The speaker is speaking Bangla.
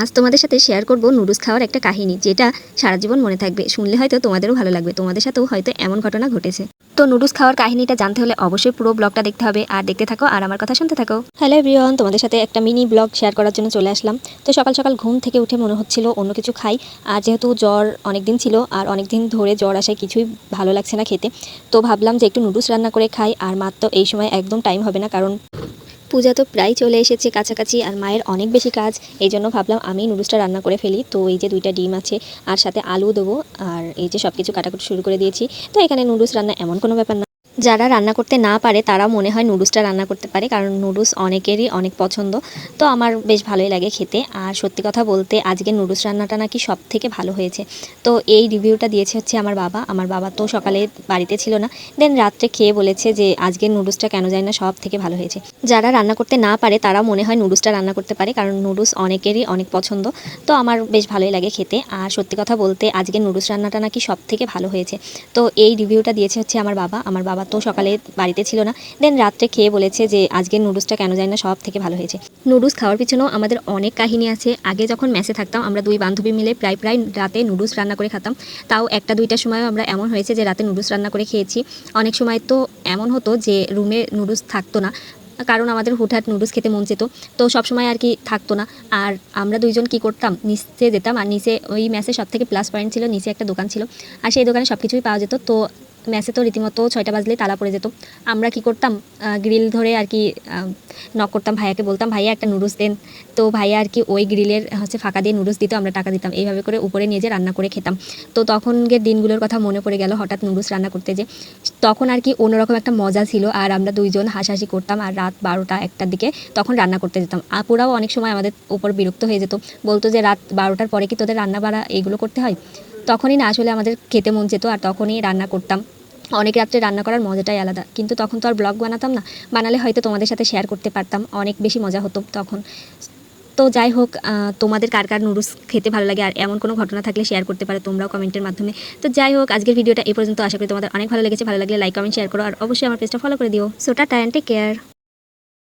আজ তোমাদের সাথে শেয়ার করব নুডলস খাওয়ার একটা কাহিনী, যেটা সারা জীবন মনে থাকবে। শুনলে হয়তো তোমাদেরও ভালো লাগবে, তোমাদের সাথেও হয়তো এমন ঘটনা ঘটেছে। তো নুডলস খাওয়ার কাহিনীটা জানতে হলে অবশ্যই পুরো ব্লগটা দেখতে হবে, আর দেখতে থাকো, আর আমার কথা শুনতে থাকো। হ্যালো এভরিওয়ান তোমাদের সাথে একটা মিনি ব্লগ শেয়ার করার জন্য চলে আসলাম। তো সকাল সকাল ঘুম থেকে উঠে মনে হচ্ছিল অন্য কিছু খাই, আর যেহেতু জ্বর অনেক দিন ছিল, আর অনেক দিন ধরে জ্বর আসায় কিছুই ভালো লাগছে না খেতে। তো ভাবলাম যে একটু নুডলস রান্না করে খাই, আর মাত্র এই সময় একদম টাইম হবে না, কারণ পূজা তো প্রায় চলে এসেছে কাছাকাছি আর মায়ের অনেক বেশি কাজ। এই জন্য ভাবলাম আমি নুডলসটা রান্না করে ফেলি। তো এই যে দুইটা ডিম আছে, আর সাথে আলু দেবো। আর এই যে সব কিছু কাটাকুটি শুরু করে দিয়েছি। তো এখানে নুডলস রান্না এমন কোনো ব্যাপার না। যারা রান্না করতে না পারে, তারা মনে হয় নুডলসটা রান্না করতে পারে, কারণ নুডলস অনেকেরই অনেক পছন্দ। তো আমার বেশ ভালোই লাগে খেতে। আর সত্যি কথা বলতে, আজকে নুডলস রান্নাটা নাকি সব থেকে ভালো হয়েছে। তো এই রিভিউটা দিয়েছে হচ্ছে আমার বাবা। আমার বাবা তো সকালে বাড়িতে ছিল না। দেন রাত্রে খেয়ে বলেছে যে আজকের নুডলসটা কেন যায় না সব থেকে ভালো হয়েছে। যারা রান্না করতে না পারে, তারা মনে হয় নুডলসটা রান্না করতে পারে, কারণ নুডলস অনেকেরই অনেক পছন্দ। তো আমার বেশ ভালোই লাগে খেতে। আর সত্যি কথা বলতে আজকের নুডলস রান্নাটা নাকি সব থেকে ভালো হয়েছে। তো এই রিভিউটা দিয়েছে হচ্ছে আমার বাবা। আমার বাবা তো সকালে বাড়িতে ছিল না। দেন রাত্রে খেয়ে বলেছে যে, আজকের নুডলসটা কেন যায় না, সব থেকে ভালো হয়েছে। নুডলস খাওয়ার পিছনেও আমাদের অনেক কাহিনী আছে। আগে যখন মেসে থাকতাম, আমরা দুই বান্ধবী মিলে প্রায় প্রায় রাতে নুডলস রান্না করে খেতাম। তাও একটা দুইটার সময়ও আমরা এমন হয়েছে যে, রাতে নুডলস রান্না করে খেয়েছি। অনেক সময় তো এমন হতো যে রুমে নুডলস থাকতো না। কারণ আমাদের হুটহাট নুডলস খেতে মন যেত। তো সবসময় আর কি থাকতো না। আর আমরা দুইজন কি করতাম? নিচে যেতাম। আর নিচে ওই ম্যাসে সব থেকে প্লাস পয়েন্ট ছিল, নিচে একটা দোকান ছিল। আর সেই দোকানে সব কিছুই পাওয়া যেত। তো ম্যাসে তো রীতিমতো ছয়টা বাজলেই তালা পড়ে যেত। আমরা কি করতাম? গ্রিল ধরে আর কি নক করতাম ভাইয়াকে, বলতাম, ভাইয়া, একটা নুডলস দেন। তো ভাইয়া আর কি ওই গ্রিলের হচ্ছে ফাঁকা দিয়ে নুডলস দিত, আমরা টাকা দিতাম। এইভাবে করে উপরে নিয়ে যে রান্না করে খেতাম। তো তখনকার দিনগুলোর কথা মনে পড়ে গেল হঠাৎ নুডলস রান্না করতে যে তখন আর কি অন্যরকম একটা মজা ছিল আর আমরা দুইজন হাসাহাসি করতাম আর রাত বারোটা একটার দিকে তখন রান্না করতে যেতাম। আপুরাও অনেক সময় আমাদের উপর বিরক্ত হয়ে যেত। বলতো যে, রাত বারোটার পরে কি তোদের রান্না বাড়া এগুলো করতে হয়? তখনই না আসলে আমাদের খেতে মন যেত আর তখনই রান্না করতাম। অনেক রাত্রে রান্না করার মজাটাই আলাদা। কিন্তু তখন তো আর ব্লগ বানাতাম না। বানালে হয়তো তোমাদের সাথে শেয়ার করতে পারতাম। অনেক বেশি মজা হতো তখন। তো যাই হোক তোমাদের কার কার নুডলস খেতে ভালো লাগে? আর এমন কোনো ঘটনা থাকলে শেয়ার করতে পারো তোমরাও কমেন্টের মাধ্যমে। তো যাই হোক, আজকের ভিডিওটা এই পর্যন্ত। আশা করি তোমাদের অনেক ভালো লেগেছে। ভালো লাগলে লাইক কমেন্ট শেয়ার করো। আর অবশ্যই আমার পেজটা ফলো করে দিও। So tata and take care